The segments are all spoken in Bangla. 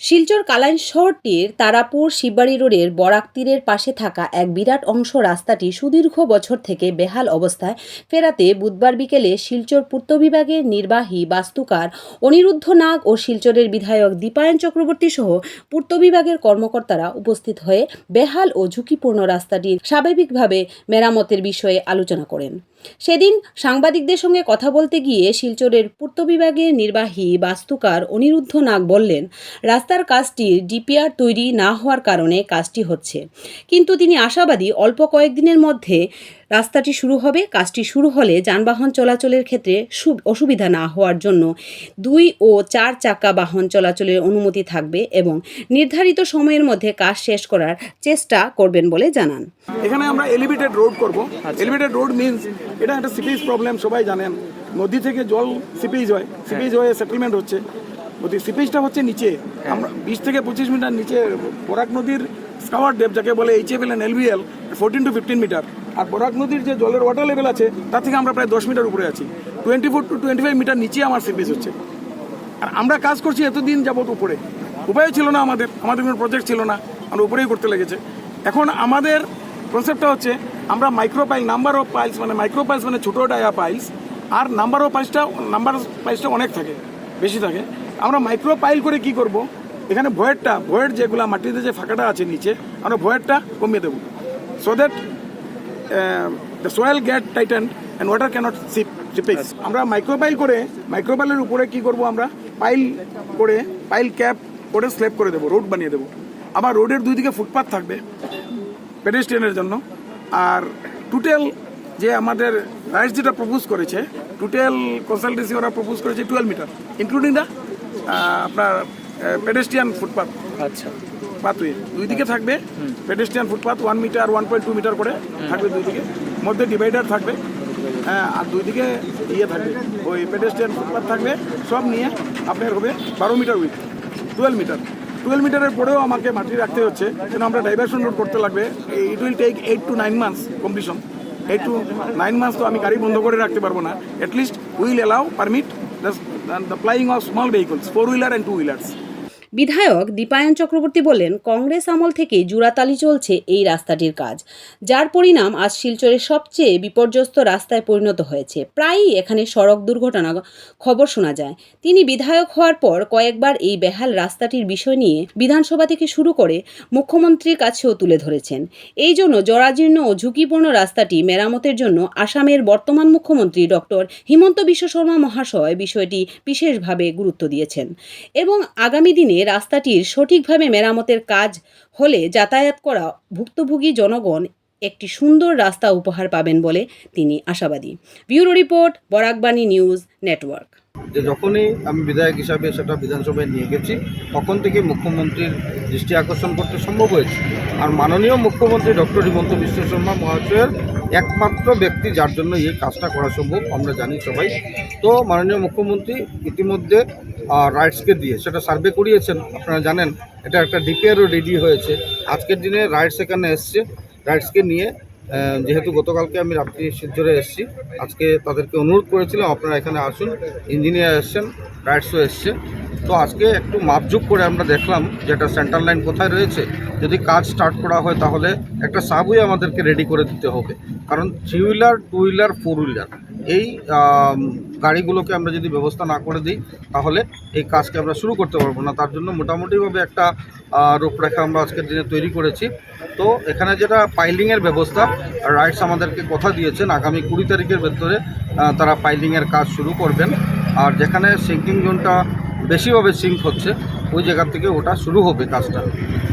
শিলচর কালাইন শহরটির তারাপুর শিববাড়ি রোডের বরাক তীরের পাশে থাকা এক বিরাট অংশ রাস্তাটি সুদীর্ঘ বছর থেকে বেহাল অবস্থায় ফেরাতে বুধবার বিকেলে শিলচর পূর্ত বিভাগের নির্বাহী বাস্তুকার অনিরুদ্ধ নাগ ও শিলচরের বিধায়ক দীপায়ন চক্রবর্তী সহ পূর্ত বিভাগের কর্মকর্তারা উপস্থিত হয়ে বেহাল ও ঝুঁকিপূর্ণ রাস্তাটির স্বাভাবিকভাবে মেরামতের বিষয়ে আলোচনা করেন। সেদিন সাংবাদিকদের সঙ্গে কথা বলতে গিয়ে শিলচরের পূর্ত বিভাগের নির্বাহী বাস্তুকার অনিরুদ্ধ নাগ বললেন রাস্তার কাজটির ডিপিআর তৈরি না হওয়ার কারণে কাজটি হচ্ছে। কিন্তু তিনি আশাবাদী অল্প কয়েকদিনের মধ্যে রাস্তাটি শুরু হবে। কাজটি শুরু হলে যানবাহন চলাচলের ক্ষেত্রে সু- অসুবিধা না হওয়ার জন্য দুই ও চার চাকা বাহন চলাচলের অনুমতি থাকবে এবং নির্ধারিত সময়ের মধ্যে কাজ শেষ করার চেষ্টা করবেন বলে জানান। এখানে আমরা এলিভেটেড রোড করব। এলিভেটেড রোড মিন্স এটা একটা সিপিজ প্রবলেম সবাই জানেন। নদী থেকে জল সিপিজ হয়। সিপিজ হয়ে সেটেলমেন্ট হচ্ছে। নদী সিপিজটা হচ্ছে নিচে। আমরা বিশ থেকে পঁচিশ মিটার নিচে বরাক নদীর স্কাওয়ার ডেপ যাকে বলে H F L N LVL fourteen to fifteen metre আর বরাক নদীর যে জলের ওয়াটার লেভেল আছে তার থেকে আমরা প্রায় দশ মিটার উপরে আছি। Twenty four to twenty five metre নিচে আমার সিপিজ হচ্ছে। আর আমরা কাজ করছি এতদিন যাবত উপরে। উপায় ছিল না আমাদের আমাদের কোনো প্রজেক্ট ছিল না আমরা উপরেই করতে লেগেছে। এখন আমাদের কনসেপ্টটা হচ্ছে আমরা micro pile number of piles মানে মাইক্রো পাইলস মানে ছোটো ডায়া পাইলস আর নাম্বার অফ পাইলসটা নাম্বার পাইলসটা অনেক থাকে বেশি থাকে। আমরা মাইক্রো পাইল করে কি করব? এখানে ভয়েরটা ভয়ের যেগুলো মাটিতে যে ফাঁকাটা আছে নিচে আমরা ভয়েরটা কমিয়ে দেবো। So that the soil get tighten and water cannot seep seepage আমরা মাইক্রোপাইল করে মাইক্রোপাইলের উপরে কি করব আমরা? পাইল করে পাইল ক্যাপ করে স্ল্যাব করে দেবো রোড বানিয়ে দেবো। আবার রোডের দুই দিকে ফুটপাথ থাকবে পেডেস্ট্রিয়ানের জন্য। আর টোটাল যে আমাদের রাইটস যেটা প্রপোজ করেছে টোটাল কনসালটেন্সি ওরা প্রপোজ করেছে টুয়েলভ মিটার ইনক্লুডিং দ্য আপনার পেডেস্ট্রিয়ান ফুটপাথ আচ্ছা। পাথওয়ে দুই দিকে থাকবে pedestrian footpath one metre one point two metre করে থাকবে দুই দিকে। মধ্যে ডিভাইডার থাকবে। হ্যাঁ আর দুই দিকে ইয়ে থাকবে। ওই পেডেস্ট্রিয়ান ফুটপাথ থাকবে। সব নিয়ে আপনার হবে বারো metre with twelve metre twelve মিটারের পরেও আমাকে মাটি রাখতে হচ্ছে। কেন আমরা ডাইভারশন রোড করতে লাগবে। It will take eight to nine months completion eight to nine months তো আমি গাড়ি বন্ধ করে রাখতে পারব না। At least will allow permit the and the plying of small vehicles, four-wheeler and two-wheelers. বিধায়ক দীপায়ন চক্রবর্তী বললেন কংগ্রেস আমল থেকে জুড়াতালি চলছে এই রাস্তাটির কাজ। যার পরিণাম আজ শিলচরের সবচেয়ে বিপর্যস্ত রাস্তায় পরিণত হয়েছে। প্রায়ই এখানে সড়ক দুর্ঘটনা খবর শোনা যায়। তিনি বিধায়ক হওয়ার পর কয়েকবার এই বেহাল রাস্তাটির বিষয় নিয়ে বিধানসভা থেকে শুরু করে মুখ্যমন্ত্রীর কাছেও তুলে ধরেছেন। এই জন্য জরাজীর্ণ ও ঝুঁকিপূর্ণ রাস্তাটি মেরামতের জন্য আসামের বর্তমান মুখ্যমন্ত্রী ডক্টর হিমন্ত বিশ্ব শর্মা মহাশয় বিষয়টি বিশেষভাবে গুরুত্ব দিয়েছেন। এবং আগামী দিনে রাস্তাটির সঠিকভাবে মেরামতের কাজ হলে যাতায়াত করা ভুক্তভোগী জনগণ একটি সুন্দর রাস্তা উপহার পাবেন বলে তিনি আশাবাদী। Bureau report, Barakbani news network. যে যখনই আমি বিধায়ক হিসাবে সেটা বিধানসভায় নিয়ে গেছি, তখন থেকে মুখ্যমন্ত্রীর দৃষ্টি আকর্ষণ করতে সম্ভব হয়েছে। আর মাননীয় মুখ্যমন্ত্রী ডক্টর হিমন্ত বিশ্ব শর্মা মহাশয়ের একমাত্র ব্যক্তি যার জন্য এই কাজটা করা সম্ভব, আমরা জানি সবাই। তো মাননীয় মুখ্যমন্ত্রী ইতিমধ্যে রাইটসকে দিয়ে সেটা সার্ভে করিয়েছেন, আপনারা জানেন, এটা একটা ডিপিআরও রেডি হয়েছে। আজকের দিনে রাইটস এখানে এসছে রাইটসকে নিয়ে যেহেতু গতকালকে আমি রাত্রি শিলচরে এসেছি, আজকে তাদেরকে অনুরোধ করেছিলাম, আপনারা এখানে আসুন, ইঞ্জিনিয়ার এসছেন রাইটসও এসছে। তো আজকে একটু মাপঝুপ করে আমরা দেখলাম যে একটা সেন্টার লাইন কোথায় রয়েছে। যদি কাজ স্টার্ট করা হয় তাহলে একটা সাবওয়ে আমাদেরকে রেডি করে দিতে হবে। কারণ three wheeler two wheeler four wheeler এই গাড়িগুলোকে আমরা যদি ব্যবস্থা না করে দিই, তাহলে এই কাজকে আমরা শুরু করতে পারব না। তার জন্য মোটামুটিভাবে একটা রূপরেখা আমরা আজকের দিনে তৈরি করেছি। তো এখানে যেটা পাইলিংয়ের ব্যবস্থা, রাইটস আমাদেরকে কথা দিয়েছেন, আগামী কুড়ি তারিখের ভেতরে তারা পাইলিংয়ের কাজ শুরু করবেন। আর যেখানে সিঙ্কিং জোনটা বেশিভাবে সিঙ্ক হচ্ছে, ওই জায়গা থেকে ওটা শুরু হবে কাজটা।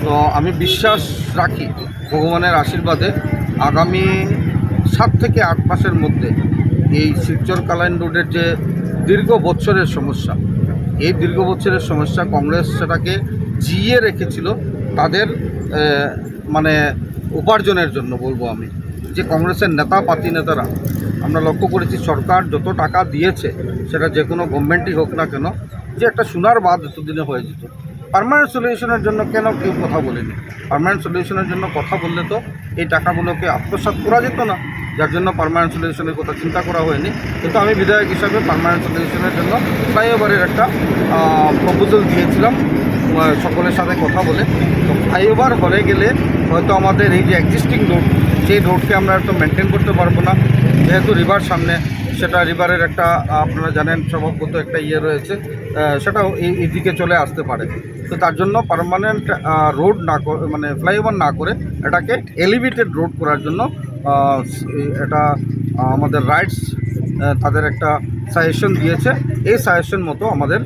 তো আমি বিশ্বাস রাখি ভগবানের আশীর্বাদে আগামী সাত থেকে আট মাসের মধ্যে এই শিলচর কালাইন রোডের যে দীর্ঘ বছরের সমস্যা, এই দীর্ঘ বছরের সমস্যা কংগ্রেস সেটাকে জিইয়ে রেখেছিল, তাদের মানে উপার্জনের জন্য বলব আমি। যে কংগ্রেসের নেতা পাতি নেতারা, আমরা লক্ষ্য করেছি সরকার যত টাকা দিয়েছে, সেটা যে কোনো গভর্নমেন্টই হোক না কেন, যে একটা সোনার বাদ এতদিনে হয়ে যেত। পারমানেন্ট সলিউশনের জন্য কেন কেউ কথা বলেনি? পারমানেন্ট সলিউশনের জন্য কথা বললে তো এই টাকাগুলোকে আত্মসাৎ করা যেত না। যার জন্য পারমানেন্ট সলিউশনের কথা চিন্তা করা হয়নি। কিন্তু আমি বিধায়ক হিসাবে পারমানেন্ট সলিউশনের জন্য ফ্লাইওভারের একটা প্রপোজাল দিয়েছিলাম। সকলের সাথে কথা বলে। তো ফ্লাইওভার হয়ে গেলে হয়তো আমাদের এই যে এক্সিস্টিং রোড সেই রোডকে আমরা তো মেনটেন করতে পারব না। যেহেতু রিভার সামনে, সেটা রিভারের একটা, আপনারা জানেন, স্বভাবগত একটা ইয়ে রয়েছে। সেটাও এই এদিকে চলে আসতে পারে। তো তার জন্য পারমানেন্ট রোড না মানে ফ্লাইওভার না করে এটাকে এলিভেটেড রোড করার জন্য এটা আমাদের রাইটস তাদের একটা সাজেশন দিয়েছে। এই সাজেশন মতো আমাদের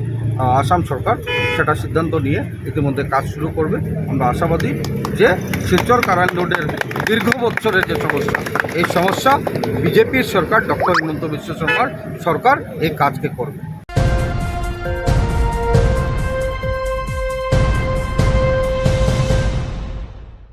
আসাম সরকার সেটা সিদ্ধান্ত নিয়ে ইতিমধ্যে কাজ শুরু করবে। আমরা আশাবাদী যে শিলচর কারান রোডের দীর্ঘ বছরের যে সমস্যা, এই সমস্যা বিজেপির সরকার, ডক্টর হিমন্ত বিশ্ব শর্মার সরকার এই কাজকে করবে।